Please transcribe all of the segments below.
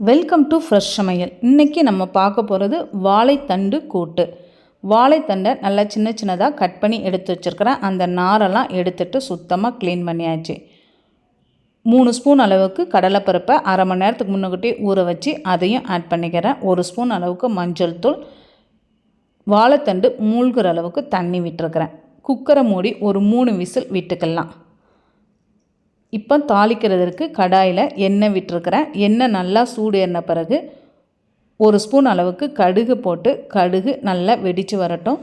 Welcome to fresh சமையல் இன்றைக்கி நம்ம பார்க்க போகிறது வாழைத்தண்டு கூட்டு. வாழைத்தண்டை நல்லா சின்ன சின்னதாக கட் பண்ணி எடுத்து வச்சுருக்கிறேன். அந்த நாரெல்லாம் எடுத்துட்டு சுத்தமாக க்ளீன் பண்ணியாச்சு. மூணு ஸ்பூன் அளவுக்கு கடலைப்பருப்பை அரை மணி நேரத்துக்கு முன்னக்கூட்டி ஊற வச்சு அதையும் ஆட் பண்ணிக்கிறேன். ஒரு ஸ்பூன் அளவுக்கு மஞ்சள் தூள். வாழைத்தண்டு மூழ்கிற அளவுக்கு தண்ணி விட்டுருக்கிறேன். குக்கரை மூடி ஒரு மூணு விசில் விட்டுக்கலாம். இப்போ தாளிக்கிறதுக்கு கடாயில் எண்ணெய் விட்டுருக்கிறேன். எண்ணெய் நல்லா சூடு ஏறின பிறகு ஒரு ஸ்பூன் அளவுக்கு கடுகு போட்டு கடுகு நல்லா வெடித்து வரட்டும்.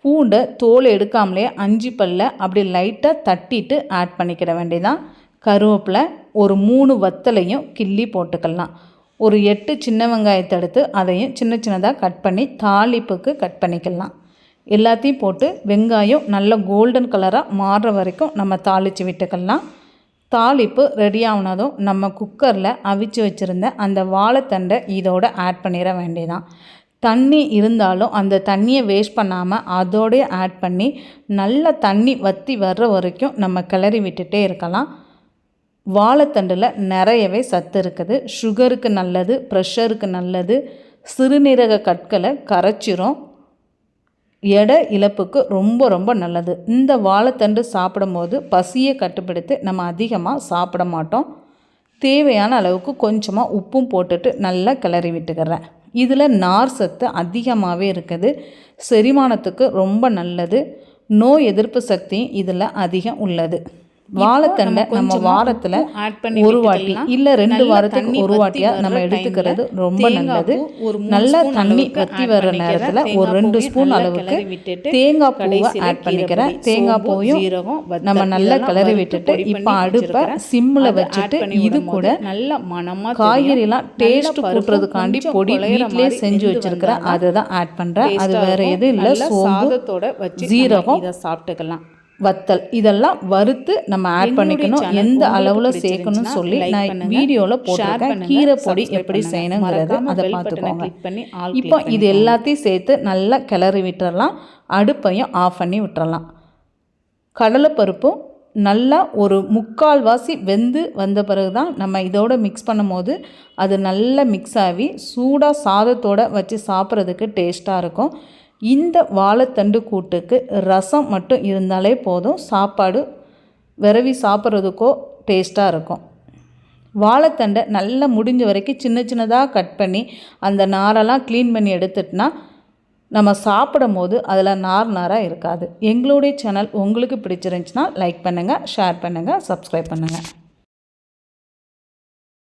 பூண்டை தோல் எடுக்காமலே அஞ்சு பல்ல அப்படி லைட்டாக தட்டிட்டு ஆட் பண்ணிக்கிட வேண்டியதான் கருவேப்பிலை ஒரு மூணு வத்தலையும் கிள்ளி போட்டுக்கலாம். ஒரு எட்டு சின்ன வெங்காயத்தை எடுத்து அதையும் சின்ன சின்னதாக கட் பண்ணி தாளிப்புக்கு கட் பண்ணிக்கலாம். எல்லாத்தையும் போட்டு வெங்காயம் நல்ல கோல்டன் கலராக மாறுற வரைக்கும் நம்ம தாளித்து விட்டுக்கலாம். தாளிப்பு ரெடி ஆகினதும் நம்ம குக்கரில் அவிச்சு வச்சுருந்த அந்த வாழைத்தண்டை இதோட ஆட் பண்ணிட வேண்டியதான் தண்ணி இருந்தாலும் அந்த தண்ணியை வேஸ்ட் பண்ணாமல் அதோடய ஆட் பண்ணி நல்ல தண்ணி வற்றி வர்ற வரைக்கும் நம்ம கிளறி விட்டுட்டே இருக்கலாம். வாழைத்தண்டில் நிறையவே சத்து இருக்குது. சுகருக்கு நல்லது ப்ரெஷருக்கு நல்லது. சிறுநீரக கற்களை கரைச்சிரும். எடை இழப்புக்கு ரொம்ப ரொம்ப நல்லது. இந்த வாழைத்தண்டு சாப்பிடும்போது பசியை கட்டுப்படுத்தி நம்ம அதிகமாக சாப்பிட மாட்டோம். தேவையான அளவுக்கு கொஞ்சமாக உப்பும் போட்டுட்டு நல்லா கிளறி விட்டுக்கிறேன். இதில் நார் சத்து அதிகமாகவே இருக்குது. செரிமானத்துக்கு ரொம்ப நல்லது. நோய் எதிர்ப்பு சக்தியும் இதில் அதிகம் உள்ளது. வாழைத்தண்டை நம்ம வாரத்தில் ஒரு வாட்டி இல்லை ரெண்டு வாரத்துக்கு ஒரு வாட்டியாக நம்ம எடுத்துக்கிறது ரொம்ப நல்லது. நல்லா தண்ணி வற்றி வர்ற நேரத்தில் ஒரு ரெண்டு ஸ்பூன் அளவுக்கு தேங்காய் பூவை ஆட் பண்ணிக்கிறேன். தேங்காய் பூவையும் நம்ம நல்லா கிளறி விட்டுட்டு இப்போ அடுப்பை சிம்மில் வச்சுட்டு இது கூட நல்ல மனமாக காய்கறிலாம் டேஸ்ட் கூட்டுறதுக்காண்டி பொடி வீட்டிலே செஞ்சு வச்சிருக்கிறேன். அதை தான் ஆட் பண்ணுறேன் அது வேற எதுவும் இல்லை. சோம்பு ஜீரகம் இதை சாப்பிட்டுக்கலாம். வத்தல். இதெல்லாம் வறுத்து நம்ம ஆட் பண்ணிக்கணும். எந்த அளவில் சேர்க்கணும்னு சொல்லி நான் வீடியோவில் போட்டிருக்கேன். கீரை பொடி எப்படி செய்யணுங்கிறது அதை பார்த்துக்கோங்க. இப்போ இது எல்லாத்தையும் சேர்த்து நல்லா கிளறி விட்டுறலாம். அடுப்பையும் ஆஃப் பண்ணி விட்டுறலாம். கடலைப்பருப்பும் நல்லா ஒரு முக்கால்வாசி வெந்து வந்த பிறகு தான் நம்ம இதோட மிக்ஸ் பண்ணும்போது அது நல்லா மிக்ஸ் ஆகி சூடாக சாதத்தோடு வச்சு சாப்பிட்றதுக்கு டேஸ்ட்டாக இருக்கும். இந்த வாழைத்தண்டு கூட்டுக்கு ரசம் மட்டும் இருந்தாலே போதும். சாப்பாடு விரவி சாப்பிட்றதுக்கோ டேஸ்ட்டாக இருக்கும். வாழைத்தண்டை நல்லா முடிஞ்ச வரைக்கும் சின்ன சின்னதாக கட் பண்ணி அந்த நாரெல்லாம் க்ளீன் பண்ணி எடுத்துட்டுனா நம்ம சாப்பிடும் போது அதில் நார் நாராக இருக்காது. எங்களுடைய சேனல் உங்களுக்கு பிடிச்சிருந்துச்சுன்னா லைக் பண்ணுங்கள் ஷேர் பண்ணுங்கள் சப்ஸ்கிரைப் பண்ணுங்கள்